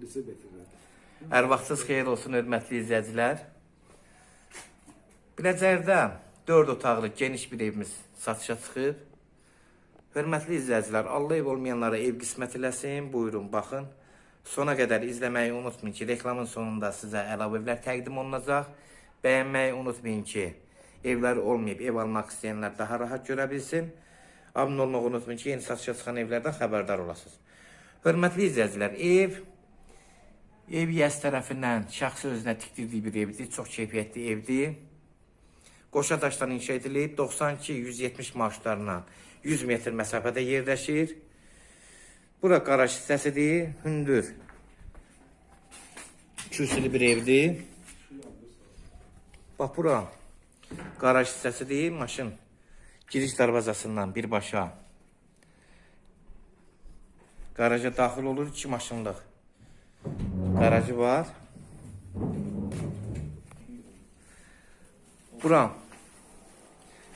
lise bitirir. Hər vaxtınız xeyir olsun, hörmətli izləyicilər. Biləcərdə 4 otaqlı geniş bir evimiz satışa çıxıb. Hörmətli izləyicilər, Allah ev olmayanlara ev qismət eləsin. Buyurun, baxın. Sona qədər izləməyi unutmayın ki, reklamın sonunda sizə əlavə evlər təqdim olunacaq. Bəyənməyi unutmayın ki, evlər olmayıb ev almaq istəyənlər daha rahat görə bilsin. Abunə olmağı unutmayın ki, yeni satışa çıxan evlərdən xəbərdar olasınız. Hörmətli izləyicilər, ev YəS tərəfindən şəxsi özünə tikdirdiyi bir evdir. Çox keyfiyyətli evdir. Qoşa daşdan inşa edilib 92-170 maaşlarla 100 metr məsafədə yerləşir. Bura qaraj hissəsidir. Hündür. Kürsülü bir evdir. Bax bura qaraj hissəsidir. Maşın giriş darvazasından birbaşa garaja daxil olur. 2 maşınlıq garajı var. Buram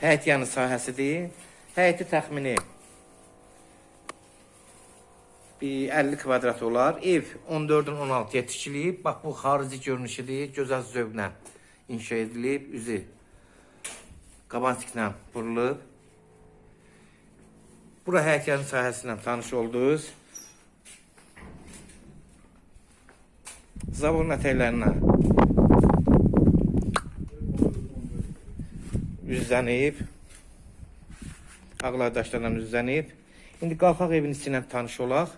həyət yanı sahəsidir. Həyəti təxmini bir 50 kvadrat olar. Ev 14-ün 16-ya tikilib. Bax bu xarici görünüşüdür. Gözəl zövqlə inşa edilib. Üzü qabantiklə vurulub. Bura həyət yanı sahəsindən tanış oldunuz. Zavorun ətəklərinə üzlənib. Ağlar daşlarla üzlənib. İndi qalxaq evin içindən tanış olaq.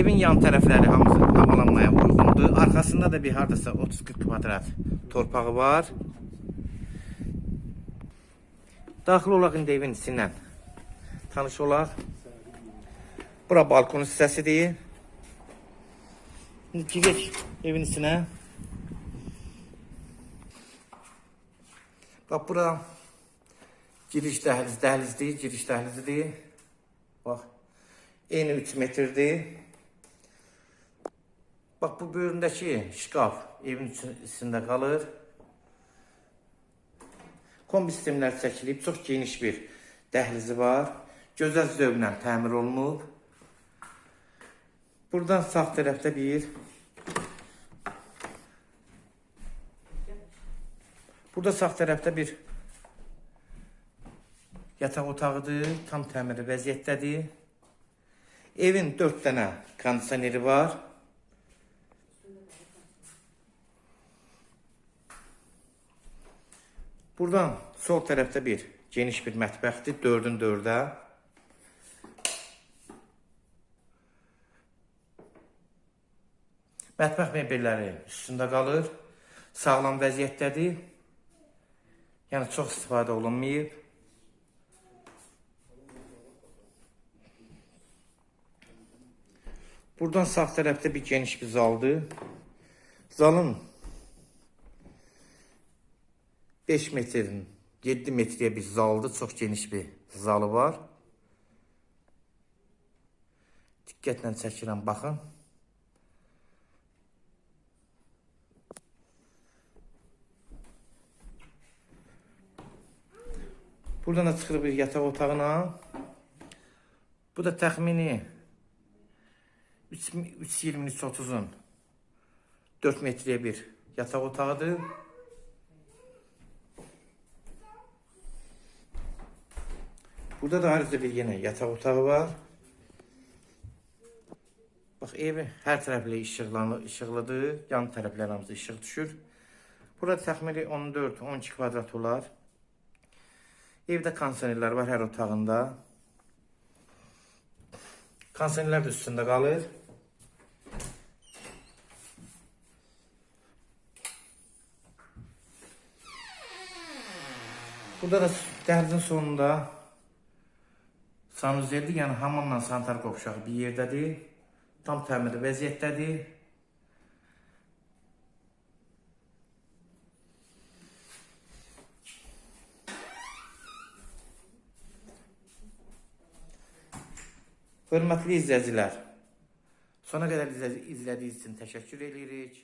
Evin yan tərəfləri hamısı havalanmaya uyğundur. Arxasında da bir hardasa 30-40 kvadrat torpağı var. Daxil olaq indi evin içindən. Tanış olaq. Bura balkon hissəsidir. Şimdi gidelim evin içine. Bak bura giriş dəhliz, dəhlizdir, giriş dəhlizidir. Bax, eni 3 metrdir. Bax bu böyründəki şkaf evin içində qalır. Kombi sistemlər çəkilib, çox geniş bir dəhlizi var. Gözəl zövqlə təmir olunub. Buradan sağ tərəfdə bir Burada sağ tərəfdə bir yataq otağıdır, tam təmirli vəziyyətdədir. Evin 4 dənə kondisioneri var. Buradan sol tərəfdə bir geniş bir mətbəxdir, 4-ün 4-ə. Mətbəx mebelləri üstündə qalır. Sağlam vəziyyətdədir. Yəni çox istifadə olunmayıb. Buradan sağ tərəfdə bir geniş bir zaldır. Zalın 5 metrin 7 metrəyə bir zaldır. Çox geniş bir zalı var. Diqqətlə çəkirəm, baxın. Buradan da çıxır bir yataq otağına. Bu da təxmini 3.20-3.30-un 4 metrəyə bir yataq otağıdır. Burada da ayrıca bir yine yataq otağı var. Bax evi hər tərəfli işıqlıdır. Yan tərəflər hamısı işıq düşür. Burada təxmini 14-12 kvadrat olar. Evdə kondisionerlər var hər otağında. Kondisionerlər də üstündə qalır. Burada da dəhlizin sonunda sanuzerdir, yəni hamamla sanitar qovşağı bir yerdədir. Tam təmirli vəziyyətdədir. Hörmətli izləyicilər, sona qədər izlə- izlədiyiniz üçün təşəkkür edirik.